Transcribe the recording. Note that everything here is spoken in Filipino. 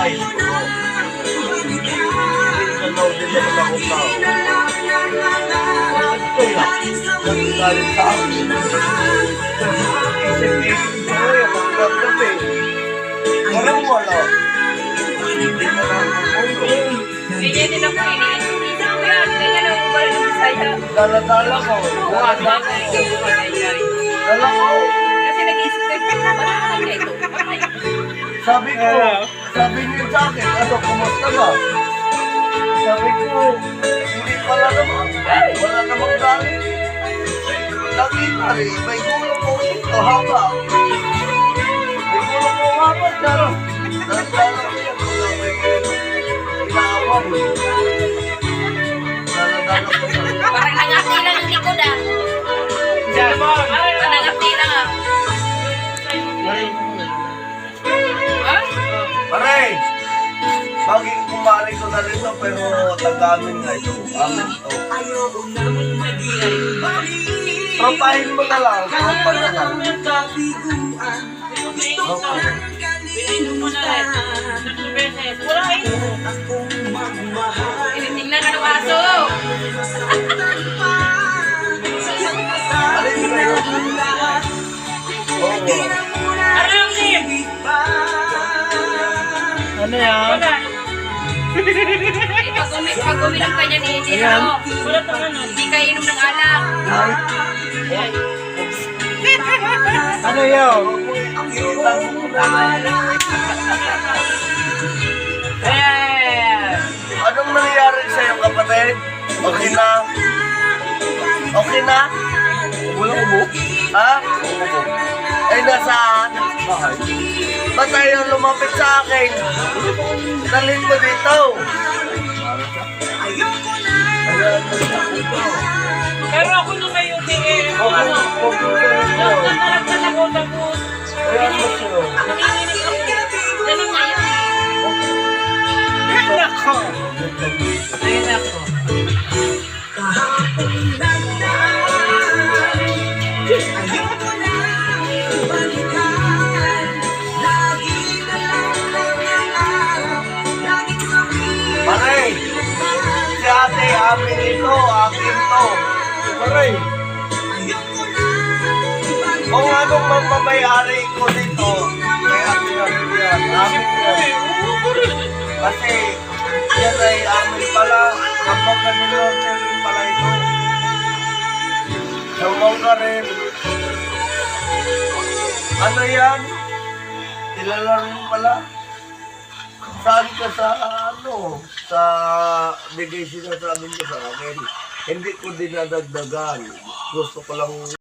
size ko. Nanaw din naman akong tao. Ito lang. Nagagalit sa akin. Ko eh, hanggang gabi. Walang wala. Hindi na lang ako. Ganyan din ako yan. Ganyan ang umbal ng Bisaya. Dala-dala ko. Dala-dala ko. Dala ko. Kasi nag-iisip ko, ba't niya ito? Sabi ko, sabi niyo sa akin, ano, kumusta ba? Sabi ko, hindi pala naman. Wala namang galing. Nakita rin, may gulong ko ito, haba. May gulong ko haba, pero Kumari ko na rito pero taga-amin nga ito. Amin to. Tropahin mo na lang. Tropa na lang. Okay. Tinitingnan umi pag uminom ka niyan, hindi ano. Hindi ka inom ng alak. Ano yun? Na. Anong nangyayari sa'yo kapatid? Okay na? Okay na? Wala ubo? Ha? Ay nasaan? Bahay. Ba't ayaw lumapit sa akin? Dalhin mo dito. Siya dito. Pero ako nung may UTM, Okay, ano, naglalagyan ako tapos mo siya. Ganun na yun. Ayun ako. ayun ako. Pare, ito, akin to. Pare, kung anong mamamayari ko dito, may akin na rin yan. Amin yan. Kasi, yan ay amin pala. Kapag kanilorder rin pala ito. Sawaw ka rin. Ano yan? Kilala rin pala. Saan ka sa ano? Sa bigay sinasabi ko sa akin. Hindi ko dinadagdagan. Gusto ko lang